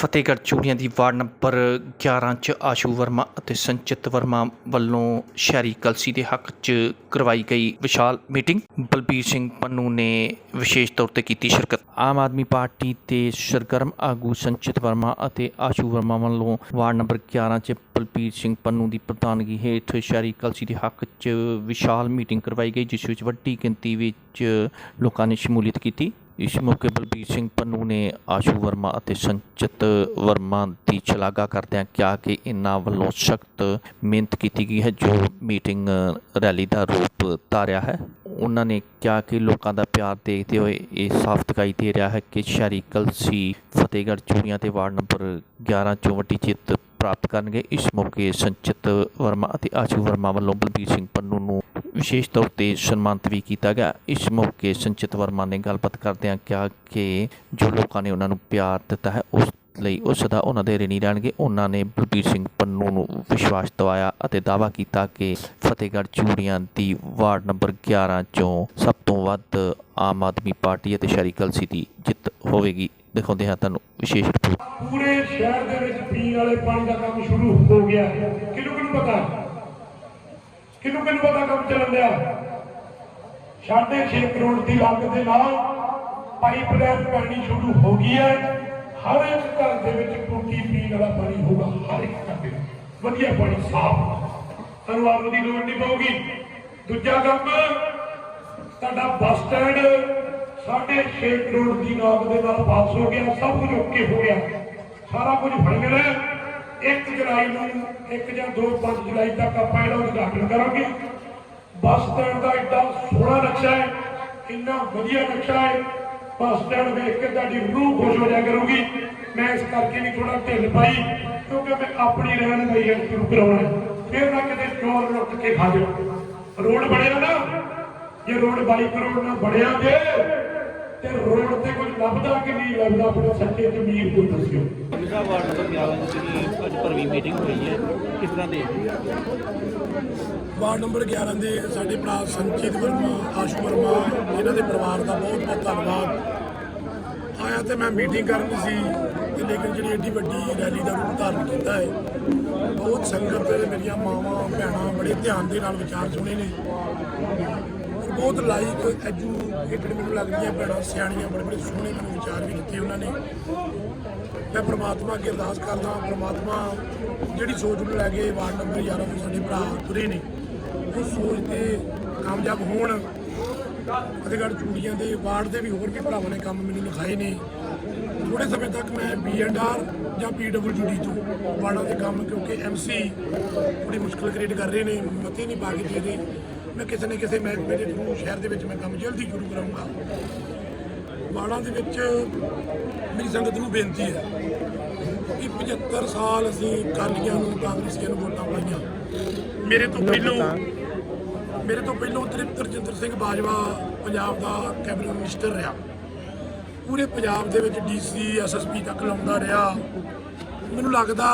ਫਤਿਹਗੜ੍ਹ ਚੂੜੀਆਂ ਦੀ ward number 11 ਚ ਆਸ਼ੂ ਵਰਮਾ ਅਤੇ ਸੰਚਿਤ ਵਰਮਾ ਵੱਲੋਂ ਸ਼ਹਿਰੀ ਕਲਸੀ ਦੇ ਹੱਕ 'ਚ ਕਰਵਾਈ ਗਈ ਵਿਸ਼ਾਲ ਮੀਟਿੰਗ। ਬਲਬੀਰ ਸਿੰਘ ਪੰਨੂ ਨੇ ਵਿਸ਼ੇਸ਼ ਤੌਰ ਤੇ ਕੀਤੀ ਸ਼ਿਰਕਤ। ਆਮ ਆਦਮੀ ਪਾਰਟੀ ਦੇ ਸਰਗਰਮ ਆਗੂ ਸੰਚਿਤ ਵਰਮਾ ਅਤੇ ਆਸ਼ੂ ਵਰਮਾ ਵੱਲੋਂ ਵਾਰਡ ਨੰਬਰ 11 ਚ ਬਲਬੀਰ ਸਿੰਘ ਪੰਨੂ ਦੀ ਪ੍ਰਧਾਨਗੀ ਹੇਠ ਸ਼ਹਿਰੀ ਕਲਸੀ ਦੇ ਹੱਕ 'ਚ ਵਿਸ਼ਾਲ ਮੀਟਿੰਗ ਕਰਵਾਈ ਗਈ, ਜਿਸ ਵਿੱਚ ਵੱਡੀ ਗਿਣਤੀ ਵਿੱਚ ਲੋਕਾਂ ਨੇ ਸ਼ਮੂਲੀਅਤ ਕੀਤੀ। ਇਸ ਮੌਕੇ ਬਲਬੀਰ ਸਿੰਘ ਪੰਨੂ ਨੇ ਆਸ਼ੂ ਵਰਮਾ ਅਤੇ ਸੰਚਿਤ ਵਰਮਾ ਦੀ ਸ਼ਲਾਘਾ ਕਰਦਿਆਂ ਕਿਹਾ ਕਿ ਇਹਨਾਂ ਵੱਲੋਂ ਸਖਤ ਮਿਹਨਤ ਕੀਤੀ ਗਈ ਹੈ, ਜੋ ਮੀਟਿੰਗ ਰੈਲੀ ਦਾ ਰੂਪ ਧਾਰਿਆ ਹੈ। ਉਹਨਾਂ ਨੇ ਕਿਹਾ ਕਿ ਲੋਕਾਂ ਦਾ ਪਿਆਰ ਦੇਖਦੇ ਹੋਏ ਇਹ ਸਾਫ਼ ਦਿਖਾਈ ਦੇ ਰਿਹਾ ਹੈ ਕਿ ਸ਼ਹਿਰੀ ਕਲਸੀ ਫਤਿਹਗੜ੍ਹ ਚੂੜੀਆਂ ਤੇ ਵਾਰਡ ਨੰਬਰ 11 ਚੋਂ ਵੱਡੀ ਜਿੱਤ ਪ੍ਰਾਪਤ ਕਰਨਗੇ। ਇਸ ਮੌਕੇ ਸੰਚਿਤ ਵਰਮਾ ਅਤੇ ਆਸ਼ੂ ਵਰਮਾ ਵੱਲੋਂ ਬਲਬੀਰ ਸਿੰਘ ਪੰਨੂ ਨੂੰ ਵਿਸ਼ੇਸ਼ ਤੌਰ ਤੇ ਸਨਮਾਨਿਤ ਵੀ ਕੀਤਾ ਗਿਆ। ਇਸ ਮੌਕੇ ਸੰਚਿਤ ਵਰਮਾ ਨੇ ਗੱਲਬਾਤ ਕਰਦਿਆਂ ਕਿਹਾ ਕਿ ਜੋ ਲੋਕਾਂ ਨੇ ਉਹਨਾਂ ਨੂੰ ਪਿਆਰ ਦਿੱਤਾ ਹੈ, ਉਸ ਲਈ ਉਹ ਸਦਾ ਉਹਨਾਂ ਦੇ ਰਿਣੀ ਰਹਿਣਗੇ। ਉਹਨਾਂ ਨੇ ਬਲਬੀਰ ਸਿੰਘ ਪੰਨੂ ਨੂੰ ਵਿਸ਼ਵਾਸ ਦਿਵਾਇਆ ਅਤੇ ਦਾਅਵਾ ਕੀਤਾ ਕਿ ਫਤਿਹਗੜ੍ਹ ਚੂੜੀਆਂ ਦੀ ਵਾਰਡ ਨੰਬਰ 11 ਚੋਂ ਸਭ ਤੋਂ ਵੱਧ ਆਮ ਆਦਮੀ ਪਾਰਟੀ ਅਤੇ ਸ਼ਹਿਰੀ ਕਲਸੀ ਦੀ ਜਿੱਤ ਹੋਵੇਗੀ। ਦਿਖਾਉਂਦੇ ਹਾਂ ਤੁਹਾਨੂੰ ਵਿਸ਼ੇਸ਼ ਰਿਪੋਰਟ। ਪੂਰੇ ਸ਼ਹਿਰ ਦੇ ਵਿੱਚ ਪੀਣ ਵਾਲੇ ਪਾਣੀ ਦਾ ਕੰਮ ਸ਼ੁਰੂ ਹੋ ਗਿਆ। ਕਿਹਨੂੰ ਕਿਹਨੂੰ ਪਤਾ? ਕਿਹਨੂੰ ਕਿਹਨੂੰ ਪਤਾ ਕੰਮ ਚੱਲਣ ਡਿਆ ਸਾਢੇ 6 ਕਰੋੜ ਦੀ ਲਾਗਤ ਦੇ ਨਾਲ ਪਾਈਪਲਾਈਨ ਪੈਣੀ ਸ਼ੁਰੂ ਹੋ ਗਈ ਹੈ। ਹਰ ਇੱਕ ਘਰ ਦੇ ਵਿੱਚ ਟੂਟੀ ਪੀਣ ਵਾਲਾ ਪਾਣੀ ਹੋਊਗਾ, ਹਰ ਇੱਕ ਘਰ ਦੇ ਵਧੀਆ ਪਾਣੀ, ਸਾਫ਼। ਤੁਹਾਨੂੰ ਆਪ ਦੀ ਲੋੜ ਨਹੀਂ ਪਊਗੀ। ਦੂਜਾ ਕੰਮ, ਤੁਹਾਡਾ ਬੱਸ ਸਟੈਂਡ ਸਾਢੇ 6 ਕਰੋੜ ਦੀ ਲਾਗਤ ਦੇ ਨਾਲ ਪਾਸ ਹੋ ਗਿਆ, ਸਭ ਕੁਝ ਓਕੇ ਹੋ ਗਿਆ। ਸਾਰਾ ਕੁਝ ਫਾਈਨਲ ਹੈ 1 ਜੁਲਾਈ ਨੂੰ 1 ਜਾਂ 2 5 ਜੁਲਾਈ ਤੱਕ ਆਪਾਂ ਇਹਦਾ ਉਦਘਾਟਨ ਕਰਾਂਗੇ। ਬੱਸ ਸਟੈਂਡ ਦਾ ਐਡਾ ਸੋਹਣਾ ਨਕਸ਼ਾ ਹੈ, ਇੰਨਾ ਵਧੀਆ ਨਕਸ਼ਾ ਹੈ। ਬੱਸ ਸਟੈਂਡ ਵੇਖ ਕੇ ਤੁਹਾਡੀ ਰੂਹ ਖੁਸ਼ ਹੋ ਜਾ ਕਰੂਗੀ। ਮੈਂ ਇਸ ਕਰਕੇ ਵੀ ਥੋੜਾ ਢਿੱਲ ਪਾਈ, ਕਿਉਂਕਿ ਮੈਂ ਆਪਣੀ ਰਹਿਣ ਲਈ ਇਹ ਸ਼ੁਰੂ ਕਰਾਉਣਾ ਫਿਰ ਨਾ ਕਿਤੇ ਚੋਰ ਲੁੱਟ ਕੇ ਖਾ ਜਾਓ ਰੋਡ ਬਣਿਆ ਨਾ, ਜੇ ਰੋਡ 22 ਕਰੋੜ ਨਾਲ ਬਣਿਆ ਜੇ ਤੇ ਰੋਡ ਤੇ ਕੁਝ ਲੱਭਦਾ ਕਿ ਨਹੀਂ ਲੱਭਦਾ ਆਪਣੇ ਸੱਚੇ ਜ਼ਮੀਰ ਕੋਈ ਦੱਸਿਓ। ਜਿਹੜਾ ਵਾਰਡ ਨੰਬਰ 11 ਦੀ ਅੱਜ ਭਰਵੀਂ ਮੀਟਿੰਗ ਹੋਈ ਹੈ ਕਿਸ ਤਰ੍ਹਾਂ ਦੇ ਵਾਰਡ ਨੰਬਰ 11 ਦੇ ਸਾਡੇ ਭਰਾ ਸੰਚਿਤ ਵਰਮਾ ਆਸ਼ੂ ਵਰਮਾ ਇਹਨਾਂ ਦੇ ਪਰਿਵਾਰ ਦਾ ਬਹੁਤ ਬਹੁਤ ਧੰਨਵਾਦ। ਆਇਆ ਤੇ ਮੈਂ ਮੀਟਿੰਗ ਕਰਨ ਸੀ ਤੇ ਲੇਕਿਨ ਜਿਹੜੀ ਏਡੀ ਵੱਡੀ ਰੈਲੀ ਦਾ ਰੂਪ ਧਾਰਨ ਕੀਤਾ ਹੈ ਬਹੁਤ ਸੰਗਤ ਤੇ ਮੇਰੀਆਂ ਮਾਵਾਂ ਭੈਣਾਂ ਬੜੇ ਧਿਆਨ ਦੇ ਨਾਲ ਵਿਚਾਰ ਸੁਣੇ ਨੇ। ਬਹੁਤ ਲਾਈਕ ਐਜੂਕੇਟਡ ਮੈਨੂੰ ਲੱਗਦੀਆਂ ਭੈਣਾਂ, ਸਿਆਣੀਆਂ ਬੜੇ ਬੜੇ ਸੋਹਣੇ ਮੈਨੂੰ ਵਿਚਾਰ ਵੀ ਦਿੱਤੇ ਉਹਨਾਂ ਨੇ। ਮੈਂ ਪ੍ਰਮਾਤਮਾ ਅੱਗੇ ਅਰਦਾਸ ਕਰਦਾ ਪ੍ਰਮਾਤਮਾ ਜਿਹੜੀ ਸੋਚ ਨੂੰ ਲੈ ਕੇ ਵਾਰਡ ਨੰਬਰ 11 ਤੋਂ ਸਾਡੇ ਭਰਾ ਤੁਰੇ ਨੇ, ਉਹ ਸੋਚ ਤੇ ਕਾਮਯਾਬ ਹੋਣ। ਫਤਿਹਗੜ੍ਹ ਚੂੜੀਆਂ ਦੇ ਵਾਰਡ ਦੇ ਵੀ ਹੋਰ ਵੀ ਭਰਾਵਾਂ ਨੇ ਕੰਮ ਮੈਨੂੰ ਲਿਖਾਏ ਨੇ। ਥੋੜੇ ਸਮੇਂ ਤੱਕ ਮੈਂ ਬੀਐਨਆਰ ਜਾਂ ਪੀਡਬਲਯੂਡੀ ਤੋਂ ਵਾਰਡਾਂ ਦੇ ਕੰਮ ਕਿਉਂਕਿ ਐਮਸੀ ਥੋੜੀ ਮੁਸ਼ਕਲ ਕ੍ਰੀਏਟ ਕਰ ਰਹੇ ਨੇ, ਮਤੇ ਨਹੀਂ ਪਾ ਕੇ ਦੇ ਰਹੇ। ਮੈਂ ਕਿਸੇ ਨਾ ਕਿਸੇ ਮਹਿਕਮੇ ਦੇ ਥਰੂ ਸ਼ਹਿਰ ਦੇ ਵਿੱਚ ਮੈਂ ਕੰਮ ਜਲਦੀ ਸ਼ੁਰੂ ਕਰਾਂਗਾ ਵਾਰਡਾਂ ਦੇ ਵਿੱਚ ਮੇਰੀ ਸੰਗਤ ਨੂੰ ਬੇਨਤੀ ਹੈ ਕਿ 75 ਸਾਲ ਅਸੀਂ ਕਾਲੀਆਂ ਨੂੰ ਕਾਂਗਰਸੀਆਂ ਨੂੰ ਵੋਟਾਂ ਪਾਈਆਂ। ਮੇਰੇ ਤੋਂ ਪਹਿਲਾਂ ਮੇਰੇ ਤੋਂ ਪਹਿਲਾਂ ਤ੍ਰਿਪਤ ਰਜਿੰਦਰ ਸਿੰਘ ਬਾਜਵਾ ਪੰਜਾਬ ਦਾ ਕੈਬਨਿਟ ਮਿਨਿਸਟਰ ਰਿਹਾ। ਪੂਰੇ ਪੰਜਾਬ ਦੇ ਵਿੱਚ ਡੀਸੀ ਐਸਐਸਪੀ ਤੱਕ ਲਾਉਂਦਾ ਰਿਹਾ। ਮੈਨੂੰ ਲੱਗਦਾ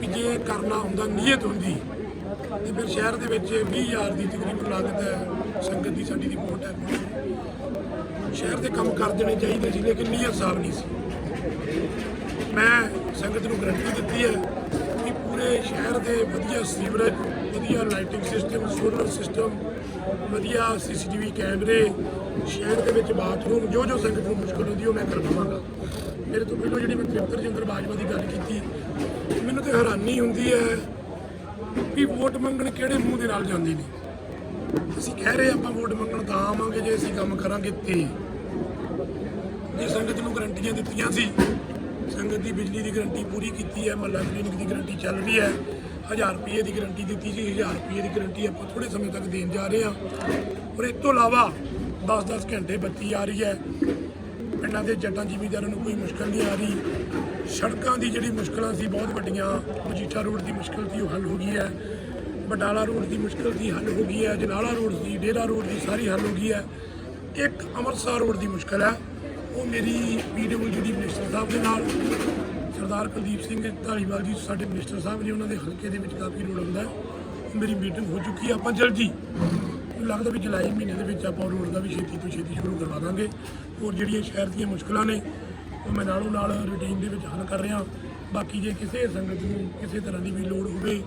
ਕਿ ਜੇ ਕਰਨਾ ਹੁੰਦਾ ਨੀਅਤ ਹੁੰਦੀ ਤੇ ਫਿਰ ਸ਼ਹਿਰ ਦੇ ਵਿੱਚ 20000 ਦੀ ਤਕਰੀਬਨ ਲਾਗਤ ਹੈ, ਸੰਗਤ ਦੀ ਸਾਡੀ ਰਿਪੋਰਟ ਹੈ। ਸ਼ਹਿਰ ਦੇ ਕੰਮ ਕਰ ਦੇਣੇ ਚਾਹੀਦੇ ਸੀ, ਲੇਕਿਨ ਨੀਅਤ ਸਾਫ਼ ਨਹੀਂ ਸੀ। ਮੈਂ ਸੰਗਤ ਨੂੰ ਗਰੰਟੀ ਦਿੱਤੀ ਹੈ ਕਿ ਪੂਰੇ ਸ਼ਹਿਰ ਦੇ ਵਧੀਆ ਸੀਵਰੇਜ, ਵਧੀਆ ਲਾਈਟਿੰਗ ਸਿਸਟਮ ਸੋਲਰ ਸਿਸਟਮ ਵਧੀਆ ਸੀਸੀਟੀਵੀ ਕੈਮਰੇ, ਸ਼ਹਿਰ ਦੇ ਵਿੱਚ ਬਾਥਰੂਮ ਜੋ ਜੋ ਸੰਗਤ ਨੂੰ ਮੁਸ਼ਕਲ ਹੁੰਦੀ ਉਹ ਮੈਂ ਕਰਵਾਵਾਂਗਾ ਮੇਰੇ ਤੋਂ ਪਹਿਲਾਂ ਜਿਹੜੀ ਮੈਂ ਤ੍ਰਿਪਤ ਰਜਿੰਦਰ ਬਾਜਵਾ ਦੀ ਗੱਲ ਕੀਤੀ, ਮੈਨੂੰ ਤੇ ਹੈਰਾਨੀ ਹੁੰਦੀ ਹੈ ਵੀ ਵੋਟ ਮੰਗਣ ਕਿਹੜੇ ਮੂੰਹ ਦੇ ਨਾਲ ਜਾਂਦੇ ਨੇ? ਅਸੀਂ ਕਹਿ ਰਹੇ ਆਪਾਂ ਵੋਟ ਮੰਗਣ ਤਾਂ ਆਵਾਂਗੇ ਜੇ ਅਸੀਂ ਕੰਮ ਕਰਾਂਗੇ ਤੇ ਜੇ ਸੰਗਤ ਨੂੰ ਗਰੰਟੀਆਂ ਦਿੱਤੀਆਂ ਸੀ, ਸੰਗਤ ਦੀ ਬਿਜਲੀ ਦੀ ਗਰੰਟੀ ਪੂਰੀ ਕੀਤੀ ਹੈ, ਮਹੱਲਾ ਕਲੀਨਿਕ ਦੀ ਗਰੰਟੀ ਚੱਲ ਰਹੀ ਹੈ 1000 ਰੁਪਏ ਦੀ ਗਰੰਟੀ ਦਿੱਤੀ ਸੀ 1000 ਰੁਪਏ ਦੀ ਗਰੰਟੀ ਆਪਾਂ ਥੋੜੇ ਸਮੇਂ ਤੱਕ ਦੇਣ ਜਾ ਰਹੇ ਹਾਂ। ਔਰ ਇਸ ਤੋਂ ਇਲਾਵਾ 10-10 ਘੰਟੇ ਬੱਤੀ ਆ ਰਹੀ ਹੈ। ਪਿੰਡਾਂ ਦੇ ਜੱਟਾਂ, ਜ਼ਿਮੀਂਦਾਰਾਂ ਨੂੰ ਕੋਈ ਮੁਸ਼ਕਲ ਨਹੀਂ ਆ ਰਹੀ। ਸੜਕਾਂ ਦੀ ਜਿਹੜੀ ਮੁਸ਼ਕਲਾਂ ਸੀ, ਬਹੁਤ ਵੱਡੀਆਂ। ਮਜੀਠਾ ਰੋਡ ਦੀ ਮੁਸ਼ਕਲ ਸੀ, ਉਹ ਹੱਲ ਹੋ ਗਈ ਹੈ। ਬਟਾਲਾ ਰੋਡ ਦੀ ਮੁਸ਼ਕਲ ਸੀ, ਹੱਲ ਹੋ ਗਈ ਹੈ। ਜਨਾਲਾ ਰੋਡ ਦੀ ਡੇਰਾ ਰੋਡ ਦੀ ਸਾਰੀ ਹੱਲ ਹੋ ਗਈ ਹੈ। ਇੱਕ ਅੰਮ੍ਰਿਤਸਰ ਰੋਡ ਦੀ ਮੁਸ਼ਕਲ ਹੈ। ਉਹ ਮੇਰੀ ਪੀਡਬਲਯੂਡੀ ਮਿਨਿਸਟਰ ਸਾਹਿਬ ਦੇ ਨਾਲ। ਸਰਦਾਰ ਕੁਲਦੀਪ ਸਿੰਘ ਢਾਲੀਵਾਲ ਜੀ, ਸਾਡੇ ਮਿਨਿਸਟਰ ਸਾਹਿਬ ਨੇ ਉਹਨਾਂ ਦੇ ਹਲਕੇ ਦੇ ਵਿੱਚ ਕਾਫੀ ਰੋਡ ਆਉਂਦਾ ਮੇਰੀ ਮੀਟਿੰਗ ਹੋ ਚੁੱਕੀ ਹੈ। ਆਪਾਂ ਜਲਦੀ ਮੈਨੂੰ ਲੱਗਦਾ ਵੀ ਜੁਲਾਈ ਮਹੀਨੇ ਦੇ ਵਿੱਚ ਆਪਾਂ ਰੋਡ ਦਾ ਵੀ ਛੇਤੀ ਤੋਂ ਛੇਤੀ ਸ਼ੁਰੂ ਕਰਵਾ ਦਾਂਗੇ। ਔਰ ਜਿਹੜੀਆਂ ਸ਼ਹਿਰ ਦੀਆਂ ਮੁਸ਼ਕਲਾਂ ਨੇ ਉਹ ਮੈਂ ਨਾਲੋਂ ਨਾਲ ਰੂਟੀਨ ਦੇ ਵਿੱਚ ਹੱਲ ਕਰ ਰਿਹਾ। ਬਾਕੀ ਜੇ ਕਿਸੇ ਸੰਗਤ ਨੂੰ ਕਿਸੇ ਤਰ੍ਹਾਂ ਦੀ ਵੀ ਲੋੜ ਹੋਵੇ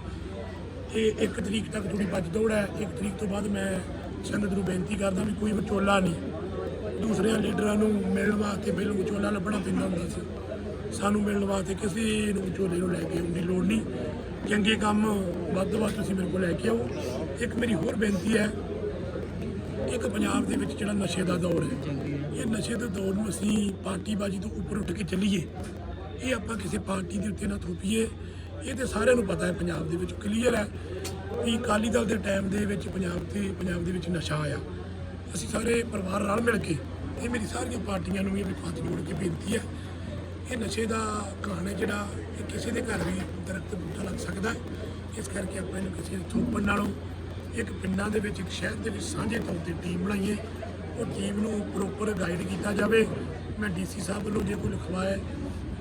ਇਹ ਇੱਕ ਤਰੀਕ ਤੱਕ ਥੋੜੀ ਭੱਜ ਦੌੜ ਹੈ। ਇੱਕ ਤਰੀਕ ਤੋਂ ਬਾਅਦ ਮੈਂ ਸੰਗਤ ਨੂੰ ਬੇਨਤੀ ਕਰਦਾ ਵੀ ਕੋਈ ਵਿਚੋਲਾ ਨਹੀਂ। ਦੂਸਰਿਆਂ ਲੀਡਰਾਂ ਨੂੰ ਮਿਲਣ ਵਾਸਤੇ ਪਹਿਲਾਂ ਵਿਚੋਲਾ ਲੱਭਣਾ ਪੈਂਦਾ ਹੁੰਦਾ ਸੀ। ਸਾਨੂੰ ਮਿਲਣ ਵਾਸਤੇ ਕਿਸੇ ਨੂੰ ਵਿਚੋਲੇ ਨੂੰ ਲੈ ਕੇ ਆਉਣ ਦੀ ਲੋੜ ਨਹੀਂ। ਚੰਗੇ ਕੰਮ ਵੱਧ ਤੋਂ ਵੱਧ ਤੁਸੀਂ ਮੇਰੇ ਕੋਲ ਲੈ ਕੇ ਆਓ। ਇੱਕ ਮੇਰੀ ਹੋਰ ਬੇਨਤੀ ਹੈ ਇੱਕ ਪੰਜਾਬ ਦੇ ਵਿੱਚ ਜਿਹੜਾ ਨਸ਼ੇ ਦਾ ਦੌਰ ਹੈ, ਇਹ ਨਸ਼ੇ ਦੇ ਦੌਰ ਨੂੰ ਅਸੀਂ ਪਾਰਟੀਬਾਜ਼ੀ ਤੋਂ ਉੱਪਰ ਉੱਠ ਕੇ ਚੱਲੀਏ। ਇਹ ਆਪਾਂ ਕਿਸੇ ਪਾਰਟੀ ਦੇ ਉੱਤੇ ਨਾ ਥੋਪੀਏ। ਇਹ ਤੇ ਸਾਰਿਆਂ ਨੂੰ ਪਤਾ ਹੈ, ਪੰਜਾਬ ਦੇ ਵਿੱਚ ਕਲੀਅਰ ਹੈ ਕਿ ਅਕਾਲੀ ਦਲ ਦੇ ਟਾਈਮ ਦੇ ਵਿੱਚ ਪੰਜਾਬ ਤੇ, ਪੰਜਾਬ ਦੇ ਵਿੱਚ ਨਸ਼ਾ ਆਇਆ। ਅਸੀਂ ਸਾਰੇ ਪਰਿਵਾਰ ਰਲ ਮਿਲ ਕੇ ਇਹ ਮੇਰੀ ਸਾਰੀਆਂ ਪਾਰਟੀਆਂ ਨੂੰ ਵੀ ਇਹ ਹੱਥ ਜੋੜ ਕੇ ਬੇਨਤੀ ਹੈ। ਇਹ ਨਸ਼ੇ ਦਾ ਕਹਾਣੀ ਜਿਹੜਾ ਇਹ ਕਿਸੇ ਦੇ ਘਰ ਵੀ ਦਰਖਤ ਬੂਟਾ ਲੱਗ ਸਕਦਾ ਹੈ। ਇਸ ਕਰਕੇ ਆਪਾਂ ਇਹਨੂੰ ਕਿਸੇ ਥੋਪਣ ਨਾਲੋਂ ਇੱਕ ਪਿੰਡਾਂ ਦੇ ਵਿੱਚ, ਇੱਕ ਸ਼ਹਿਰ ਦੇ ਵਿੱਚ ਸਾਂਝੇ ਤੌਰ ਤੇ ਟੀਮ ਬਣਾਈਏ। ਉਹ ਟੀਮ ਨੂੰ ਪ੍ਰੋਪਰ ਗਾਈਡ ਕੀਤਾ ਜਾਵੇ। ਮੈਂ ਡੀਸੀ ਸਾਹਿਬ ਵੱਲੋਂ ਜੇ ਕੋਈ ਲਿਖਵਾਇਆ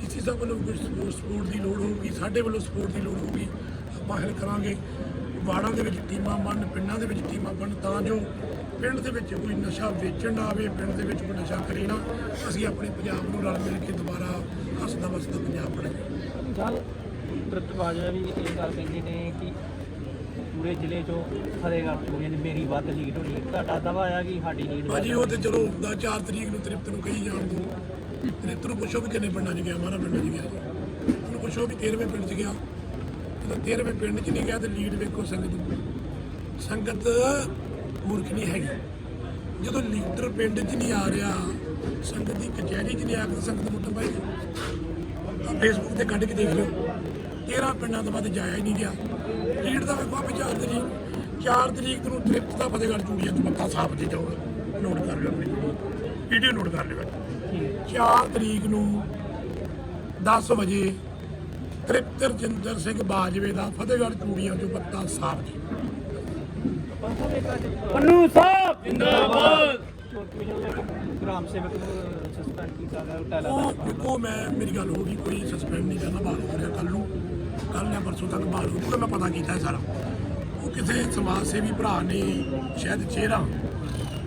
ਡੀਸੀ ਸਾਹਿਬ ਵੱਲੋਂ ਕੋਈ ਸਪੋਰਟ ਦੀ ਲੋੜ ਹੋਊਗੀ, ਸਾਡੇ ਵੱਲੋਂ ਸਪੋਰਟ ਦੀ ਲੋੜ ਹੋਊਗੀ, ਆਪਾਂ ਹੱਲ ਕਰਾਂਗੇ। ਵਾਰਡਾਂ ਦੇ ਵਿੱਚ ਟੀਮਾਂ ਬਣ ਪਿੰਡਾਂ ਦੇ ਵਿੱਚ ਟੀਮਾਂ ਬਣਨ, ਤਾਂ ਜੋ ਪਿੰਡ ਦੇ ਵਿੱਚ ਕੋਈ ਨਸ਼ਾ ਵੇਚਣ ਨਾ ਆਵੇ, ਪਿੰਡ ਦੇ ਵਿੱਚ ਕੋਈ ਨਸ਼ਾ ਕਰੇ ਨਾ, ਅਸੀਂ ਆਪਣੇ ਪੰਜਾਬ ਨੂੰ ਰਲ ਮਿਲ ਕੇ ਦੁਬਾਰਾ ਹੱਸਦਾ ਵਸਦਾ ਪੰਜਾਬ ਬਣਾਈਏ। ਗੱਲ ਤ੍ਰਿਪਤ ਵੀ ਇਹ ਗੱਲ ਕਹਿੰਦੇ ਨੇ ਕਿ ਪੂਰੇ ਜ਼ਿਲ੍ਹੇ ਚੋਂ ਫਤਿਹਗੜ੍ਹ ਚੂੜੀਆਂ ਦੀ ਮੇਰੀ ਵੱਧ ਲੀਡ ਹੋਣੀ ਹੈ। ਤੁਹਾਡਾ ਦਾਵਾ ਆ ਕਿ ਸਾਡੀ ਲੀਡ ਭਾਜੀ ਉਹ ਤੇ ਚਲੋ ਹੁੰਦਾ 4 ਤਰੀਕ ਨੂੰ ਤ੍ਰਿਪਤ ਨੂੰ ਕਹੀ ਜਾਣ ਦੋ। ਤ੍ਰਿਪਤ ਨੂੰ ਪੁੱਛੋ ਵੀ ਕਿੰਨੇ ਪਿੰਡਾਂ 'ਚ ਗਿਆ ਮਾਰਾ ਪਿੰਡ 'ਚ ਗਿਆ ਉਹਨੂੰ ਪੁੱਛੋ ਵੀ 13ਵੇਂ ਪਿੰਡ 'ਚ ਗਿਆ। ਜਦੋਂ 13ਵੇਂ ਪਿੰਡ 'ਚ ਨਹੀਂ ਗਿਆ ਤੇ ਲੀਡ ਵੇਖੋ ਸੰਗਤ। ਸੰਗਤ ਮੂਰਖ ਨਹੀਂ ਹੈਗੀ। ਜਦੋਂ ਲੀਡਰ ਪਿੰਡ 'ਚ ਨਹੀਂ ਆ ਰਿਹਾ ਸੰਗਤ ਦੀ ਕਚਹਿਰੀ 'ਚ ਨਹੀਂ ਆ ਕੇ ਸੰਗਤ ਮੁੱਠ ਪਾਈ ਫੇਸਬੁੱਕ ਤੇ ਕੱਢ ਕੇ ਦੇਖ ਲਿਓ। 13 ਪਿੰਡਾਂ ਤੋਂ ਵੱਧ ਜਾਇਆ ਹੀ ਨਹੀਂ ਗਿਆ। ਲੀਡ ਦਾ ਵੇਖੋ ਆਪੇ 4 ਤਰੀਕ 4 ਤਰੀਕ ਨੂੰ ਤ੍ਰਿਪਤ ਦਾ ਫਤਿਹਗੜ੍ਹ ਚੂੜੀਆਂ ਤੋਂ ਮੱਥਾ ਸਾਫ਼ ਦੇ ਜਾਊਗਾ। ਨੋਟ ਕਰ ਲਿਓ ਆਪਣੀ ਵੀਡੀਓ ਨੋਟ ਕਰ ਲਿਓ। 4 ਤਰੀਕ ਨੂੰ 10 ਵਜੇ ਤ੍ਰਿਪਤ ਰਜਿੰਦਰ ਸਿੰਘ ਬਾਜਵੇ ਦਾ ਫਤਿਹਗੜ੍ਹ ਚੂੜੀਆਂ ਤੋਂ ਮੱਥਾ ਸਾਫ਼ ਜੀ। ਪੰਨੂ ਸਾਹਿਬ ਜਿੰਦਾਬਾਦ। ਗ੍ਰਾਮ ਸੇਵਕ ਨੂੰ ਸਸਪੈਂਡ ਕੀਤਾ ਗਿਆ ਉਹ ਮੈਂ ਮੇਰੀ ਗੱਲ ਹੋ ਗਈ ਕੋਈ ਸਸਪੈਂਡ ਨਹੀਂ ਕਰਨਾ ਬਾਹਰ ਕੱਲ ਨੂੰ। ਕੱਲ੍ਹ ਜਾਂ ਪਰਸੋਂ ਤੱਕ ਬਾਹਰ ਹੋ ਜੂਗਾ ਮੈਂ ਪਤਾ ਕੀਤਾ ਸਾਰਾ। ਉਹ ਕਿਸੇ ਸਮਾਜ ਸੇਵੀ ਭਰਾ ਨੇ, ਸ਼ਾਇਦ ਚਿਹਰਾ,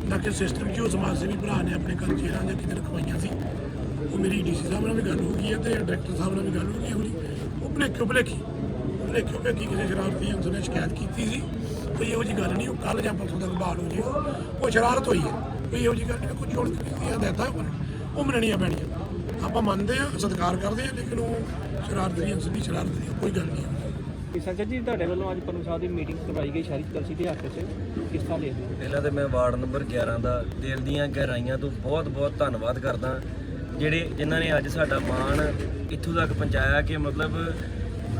ਨਾ ਕਿ ਸਿਸਟਮ 'ਚ ਉਹ ਸਮਾਜ ਸੇਵੀ ਭਰਾ ਨੇ ਆਪਣੇ ਘਰ ਚਿਹਰਾ ਜਾਂ ਕਿਤੇ ਰਖਵਾਈਆਂ ਸੀ। ਉਹ ਮੇਰੀ ਡੀਸੀ ਸਾਹਿਬ ਨਾਲ ਵੀ ਗੱਲ ਹੋ ਗਈ ਹੈ ਤੇ ਡਾਇਰੈਕਟਰ ਸਾਹਿਬ ਨਾਲ ਵੀ ਗੱਲ ਹੋ ਗਈ ਹੋਣੀ। ਉਹ ਭਲੇਖਿਓ ਭਲੇਖੀ ਭਲੇਖਿਓ ਭਲੇਖੀ ਕਿਸੇ ਸ਼ਰਾਰਤੀ ਅੰਸਰ ਨੇ ਸ਼ਿਕਾਇਤ ਕੀਤੀ ਸੀ। ਕੋਈ ਇਹੋ ਜਿਹੀ ਗੱਲ ਨਹੀਂ, ਉਹ ਕੱਲ ਜਾਂ ਪਰਸੋਂ ਤੱਕ ਬਾਹਰ ਹੋ ਜਾਏਗਾ ਉਹ ਸ਼ਰਾਰਤ ਹੋਈ ਹੈ। ਕੋਈ ਇਹੋ ਜਿਹੀ ਗੱਲ ਨਹੀਂ, ਕੋਈ ਚੋਣ ਕੀਤੀ ਹਦਾਇਤਾਂ ਉਹ ਮੰਨਣੀਆਂ ਪੈਣੀਆਂ। ਆਪਾਂ ਮੰਨਦੇ ਆ ਸਤਿਕਾਰ ਕਰਦੇ ਆ ਲੇਕਿਨ ਉਹ ਸ਼ਰਾਰਤ ਦੀ ਅੰਸਰ ਦੀ ਸ਼ਰਾਰਤ ਦੀ ਕੋਈ ਗੱਲ ਨਹੀਂ। ਸੰਜਤ ਜੀ ਤੁਹਾਡੇ ਵੱਲੋਂ ਅੱਜ ਪੰਨੂ ਸਾਹਿਬ ਦੀ ਮੀਟਿੰਗ ਕਰਵਾਈ ਗਈ ਸ਼ਹਿਰੀ ਕਲਸੀ ਦੇ ਹੱਕ 'ਚ ਕਿਸ ਤਰ੍ਹਾਂ ਹੋ? ਪਹਿਲਾਂ ਤੇ ਮੈਂ ਵਾਰਡ ਨੰਬਰ 11 ਦਾ ਦਿਲ ਦੀਆਂ ਗਹਿਰਾਈਆਂ ਤੋਂ ਬਹੁਤ-ਬਹੁਤ ਧੰਨਵਾਦ ਕਰਦਾ। ਜਿਹੜੇ ਜਿਨ੍ਹਾਂ ਨੇ ਅੱਜ ਸਾਡਾ ਮਾਣ ਇੱਥੋਂ ਤੱਕ ਪਹੁੰਚਾਇਆ ਕਿ ਮਤਲਬ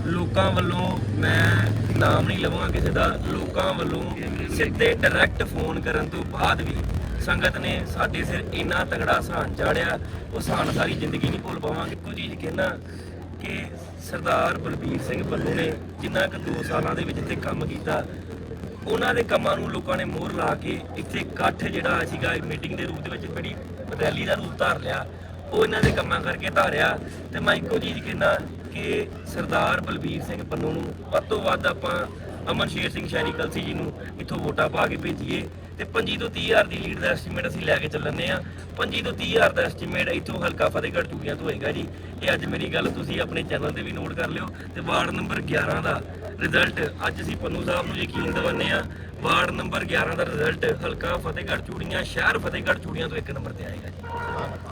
ਲੋਕਾਂ ਵੱਲੋਂ ਮੈਂ ਨਾਮ ਨਹੀਂ ਲਵਾਂਗਾ ਕਿਸੇ ਦਾ ਲੋਕਾਂ ਵੱਲੋਂ ਸਿੱਧੇ ਡਾਇਰੈਕਟ ਫੋਨ ਕਰਨ ਤੋਂ ਬਾਅਦ ਵੀ ਸੰਗਤ ਨੇ ਸਾਡੇ ਸਿਰ ਇੰਨਾ ਤਗੜਾ ਸਹਾਨ ਚਾੜਿਆ, ਉਹ ਸਹਾਨ ਸਾਰੀ ਜ਼ਿੰਦਗੀ ਨਹੀਂ ਭੁੱਲ ਪਾਵਾਂਗੇ। ਇੱਕੋ ਚੀਜ਼ ਕਹਿਣਾ ਕਿ ਸਰਦਾਰ ਬਲਬੀਰ ਸਿੰਘ ਬੱਲੂ ਨੇ ਜਿੰਨਾ ਕੁ 2 ਸਾਲਾਂ ਦੇ ਵਿੱਚ ਇੱਥੇ ਕੰਮ ਕੀਤਾ, ਉਹਨਾਂ ਦੇ ਕੰਮਾਂ ਨੂੰ ਲੋਕਾਂ ਨੇ ਮੋਹਰ ਲਾ ਕੇ ਇੱਥੇ ਇਕੱਠ ਜਿਹੜਾ ਸੀਗਾ ਮੀਟਿੰਗ ਦੇ ਰੂਪ ਦੇ ਵਿੱਚ ਬੜੀ ਰੈਲੀ ਦਾ ਰੂਪ ਧਾਰ ਲਿਆ, ਉਹ ਇਹਨਾਂ ਦੇ ਕੰਮਾਂ ਕਰਕੇ ਧਾਰਿਆ। ਤੇ ਮੈਂ ਇੱਕੋ ਚੀਜ਼ ਕਹਿੰਦਾ ਕਿ ਸਰਦਾਰ ਬਲਬੀਰ ਸਿੰਘ ਪੰਨੂ ਨੂੰ ਵੱਧ ਤੋਂ ਵੱਧ ਆਪਾਂ ਅਮਨ ਸ਼ੇਰ ਸਿੰਘ ਸ਼ਹਿਰੀ ਕਲਸੀ ਜੀ ਨੂੰ ਇੱਥੋਂ ਵੋਟਾਂ ਪਾ ਕੇ ਭੇਜੀਏ। ਤੇ 25 ਤੋਂ 30 ਹਜ਼ਾਰ ਦੀ ਲੀਡ ਦਾ ਐਸਟੀਮੇਟ ਅਸੀਂ ਲੈ ਕੇ ਚੱਲਨੇ ਆ। 25 ਤੋਂ 30 ਹਜ਼ਾਰ ਦਾ ਐਸਟੀਮੇਟ ਇੱਥੋਂ ਹਲਕਾ ਫਤਿਹਗੜ੍ਹ ਚੂੜੀਆਂ ਤੋਂ ਹੋਏਗਾ ਜੀ। ਇਹ ਅੱਜ ਮੇਰੀ ਗੱਲ ਤੁਸੀਂ ਆਪਣੇ ਚੈਨਲ ਤੇ ਵੀ ਨੋਟ ਕਰ ਲਿਓ ਤੇ ਵਾਰਡ ਨੰਬਰ 11 ਦਾ ਰਿਜ਼ਲਟ ਅੱਜ ਅਸੀਂ ਪੰਨੂ ਸਾਹਿਬ ਨੂੰ ਯਕੀਨ ਦਿਵਾਉਂਦੇ ਆ। ਵਾਰਡ ਨੰਬਰ 11 ਦਾ ਰਿਜ਼ਲਟ ਹਲਕਾ ਫਤਿਹਗੜ੍ਹ ਚੂੜੀਆਂ, ਸ਼ਹਿਰ ਫਤਿਹਗੜ੍ਹ ਚੂੜੀਆਂ ਤੋਂ ਇੱਕ ਨੰਬਰ ਤੇ ਆਏਗਾ ਜੀ।